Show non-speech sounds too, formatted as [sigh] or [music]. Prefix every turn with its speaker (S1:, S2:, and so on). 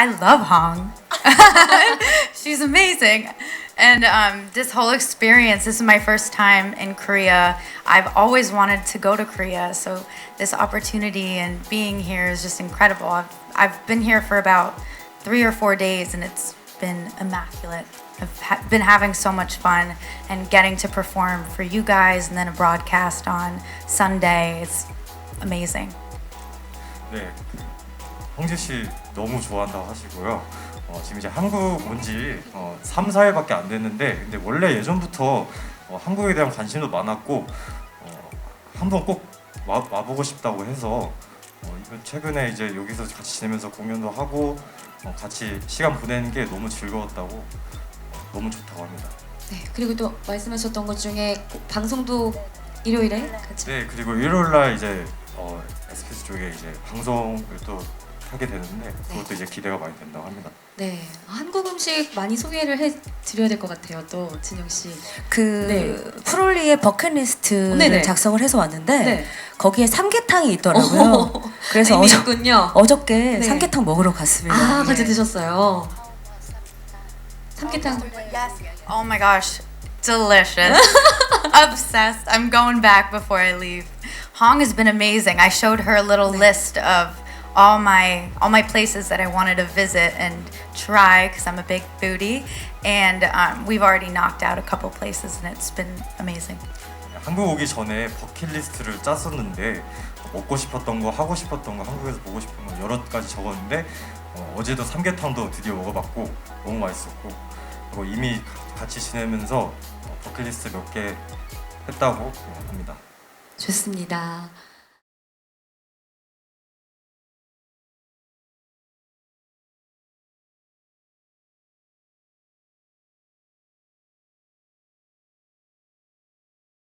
S1: I love Hong. [laughs] She's amazing. And um, this whole experience, this is my first time in Korea. I've always wanted to go to Korea. So this opportunity and being here is just incredible. I've, I've been here for about three or four days and it's been immaculate. I've ha- been having so much fun and getting to perform for you guys and then a broadcast on Sunday. It's amazing.
S2: 네, 홍지 씨 너무 좋아한다고 하시고요. 어, 지금 이제 한국 온지 어, 3, 4일밖에 안 됐는데 근데 원래 예전부터 어, 한국에 대한 관심도 많았고 어, 한번 꼭 와, 와보고 싶다고 해서 어, 최근에 이제 여기서 같이 지내면서 공연도 하고 어, 같이 시간 보내는 게 너무 즐거웠다고 어, 너무 좋다고 합니다.
S3: 네, 그리고 또 말씀하셨던 것 중에 꼭 방송도 일요일에 같이
S2: 네 그리고 일요일 날 이제 어, SKS 쪽에 이제 방송을 또 하게 되는데 그것도 이제 기대가 많이 된다고 합니다.
S3: 네 한국 음식 많이 소개를 해 드려야 될 것 같아요. 또 진영 씨.
S4: 그
S3: 네.
S4: 프롤리의 버킷리스트를
S3: 네네.
S4: 작성을 해서 왔는데
S3: 네.
S4: 거기에 삼계탕이 있더라고요. 그래서
S3: 의미
S4: 어저,
S3: 있군요.
S4: 어저께
S3: 네.
S4: 삼계탕 먹으러 갔습니다.
S3: 아
S4: 네.
S3: 같이 드셨어요. 삼계탕.
S1: Oh my gosh, delicious. [laughs] Obsessed. I'm going back before I leave. Hong has been amazing. I showed her a little list of all my all my places that I wanted to visit and try because I'm a big foodie, and um, we've already knocked out a couple places, and it's been amazing.
S2: 한국 오기 전에 버킷리스트를 짰었는데 먹고 싶었던 거, 하고 싶었던 거, 한국에서 보고 싶은 거 여러 가지 적었는데 어, 어제도 삼계탕도 드디어 먹어봤고 너무 맛있었고 그리고 이미 가- 같이 지내면서 어, 버킷리스트 몇 개 했다고 합니다.
S3: 좋습니다.